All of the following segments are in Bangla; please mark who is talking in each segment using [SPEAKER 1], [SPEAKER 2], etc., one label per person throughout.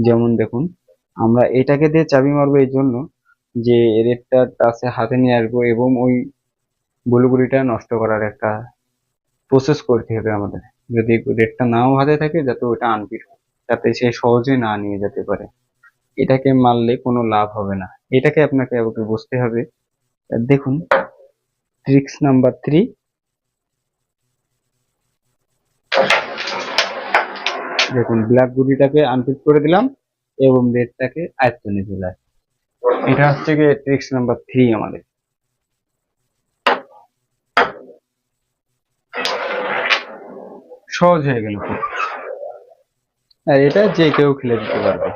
[SPEAKER 1] যেমন দেখুন, আমরা এটাকে দিয়ে চাবি মারবো এই জন্য যে রেডটা টাচে হাতে নিয়ে আসব এবং ওই বুলুগুড়িটা নষ্ট করার একটা প্রসেস করতে হবে আমাদের। যদি রেডটা নাও হাতে থাকে যাতে ওটা আনপিট যাতে সে সহজে না নিয়ে যেতে পারে। এটাকে মারলে কোনো লাভ হবে না। এটাকে আপনাকে বুঝতে হবে। দেখুন ট্রিক্স নাম্বার থ্রি দেখুন ব্ল্যাক গুটিটাকে আনপিট করে দিলাম এবং রেডটাকে আয়ত্ত নিয়ে চলে আসে এটা হচ্ছে গিয়ে ট্রিক্স নাম্বার থ্রি আমাদের। সহজ হয়ে গেল আর এটা যে কেউ খেলে দিতে পারবে।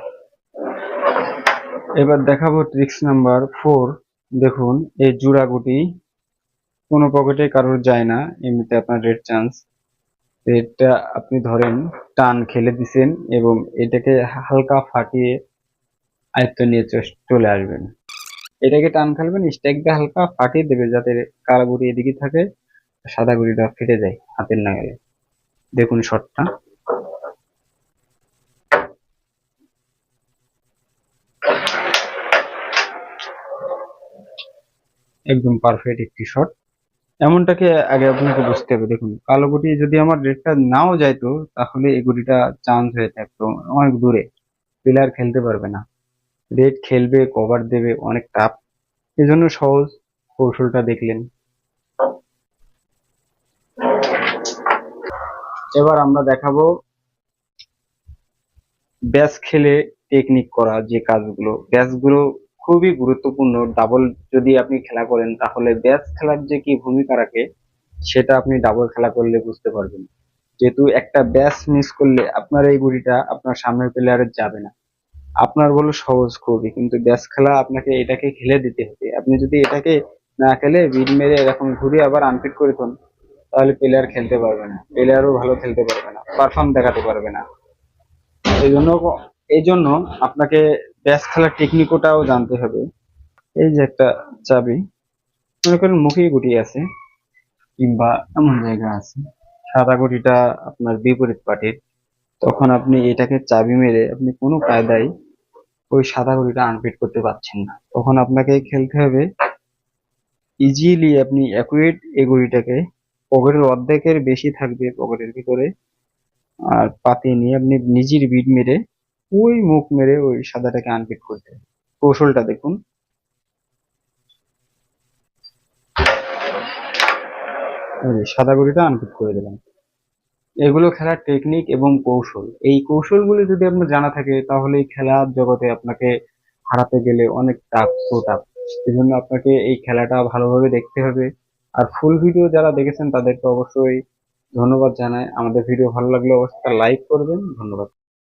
[SPEAKER 1] এবার দেখাবো ট্রিক্স নাম্বার ফোর দেখুন, এই জুড়া গুটি কোনো পকেটে কারোর যায় না, এমনিতে আপনার রেড চান্স রেডটা আপনি ধরেন টান খেলে দিছেন এবং এটাকে হালকা ফাটিয়ে আয়ত্ত নিয়ে চলে আসবেন। এটাকে টান খেলবেন স্ট্যাকটা হালকা ফাটিয়ে দেবে যাতে কালো গুড়ি এদিকে থাকে, সাদা গুড়িটা ফেটে যায় হাতের নাগালে। দেখুন শটটা। একদম পারফেক্ট একটি শট এমনটাকে আগে আপনাকে বুঝতে হবে। দেখুন, কালো গুটি যদি আমার রেডটা নাও যাইতো তাহলে এই গুটিটা চান্স হয়ে থাকতো অনেক দূরে। প্লেয়ার খেলতে পারবে না। রেট খেলবে কভার দেবে, অনেক টাফ এজন্য সহজ কৌশলটা দেখলেন। এবার আমরা দেখাবো ব্যাস খেলে টেকনিক করা যে কাজগুলো। ব্যাসগুলো খুবই গুরুত্বপূর্ণ। ডাবল যদি আপনি খেলা করেন, তাহলে ব্যাস খেলার যে কি ভূমিকা রাখে, সেটা আপনি ডাবল খেলা করলে বুঝতে পারবেন। যেহেতু একটা ব্যাস মিস করলে আপনার এই গুড়িটা আপনার সামনের প্লেয়ারের যাবে না। আপনার বলো সহজ খুবই, কিন্তু ব্যাস খেলা আপনাকে এটাকে খেলে দিতে হবে। আপনি যদি এটাকে না খেলে বিট মেরে এরকম ঘুরে আবার আনফিট করে দেন, তাহলে প্লেয়ার খেলতে পারবে না। প্লেয়ারও ভালো খেলতে পারবে না পারফর্ম দেখাতে পারবে না। এই জন্য এই জন্য আপনাকে ব্যাস খেলার টেকনিকটাও জানতে হবে। এই যে একটা চাবি, মনে করেন মুখেই গুটি আছে, কিংবা এমন জায়গা আছে, সাদা গুটিটা আপনার বিপরীত পার্টির তখন আপনি এটাকে চাবি মেরে আপনি কোনো কায়দায় ওই সাদা গুটিটা আনফিট করতে পারছেন না। তখন আপনাকে খেলতে হবে ইজিলি আপনি অ্যাকুরেট এই গুটিটাকে পকেটের অর্ধেকের বেশি থাকবে পকেটের ভিতরে, আর পাতে নিয়ে আপনি নিজের বিট মেরে ওই মুখ মেরে ওই সাদাটাকে আনপিট করতে। কৌশলটা দেখুন। সাদা গুড়িটা আনপিট করে দিলাম। এগুলো খেলার টেকনিক এবং কৌশল। এই কৌশলগুলো যদি আপনার জানা থাকে, তাহলে এই খেলার জগতে আপনাকে হারাতে গেলে অনেক টাফ সো টাফ এই জন্য আপনাকে এই খেলাটা ভালোভাবে দেখতে হবে। আর ফুল ভিডিও যারা দেখেছেন, তাদেরকে অবশ্যই ধন্যবাদ জানাই। আমাদের ভিডিও ভালো লাগলে অবশ্যই লাইক করবেন। ধন্যবাদ।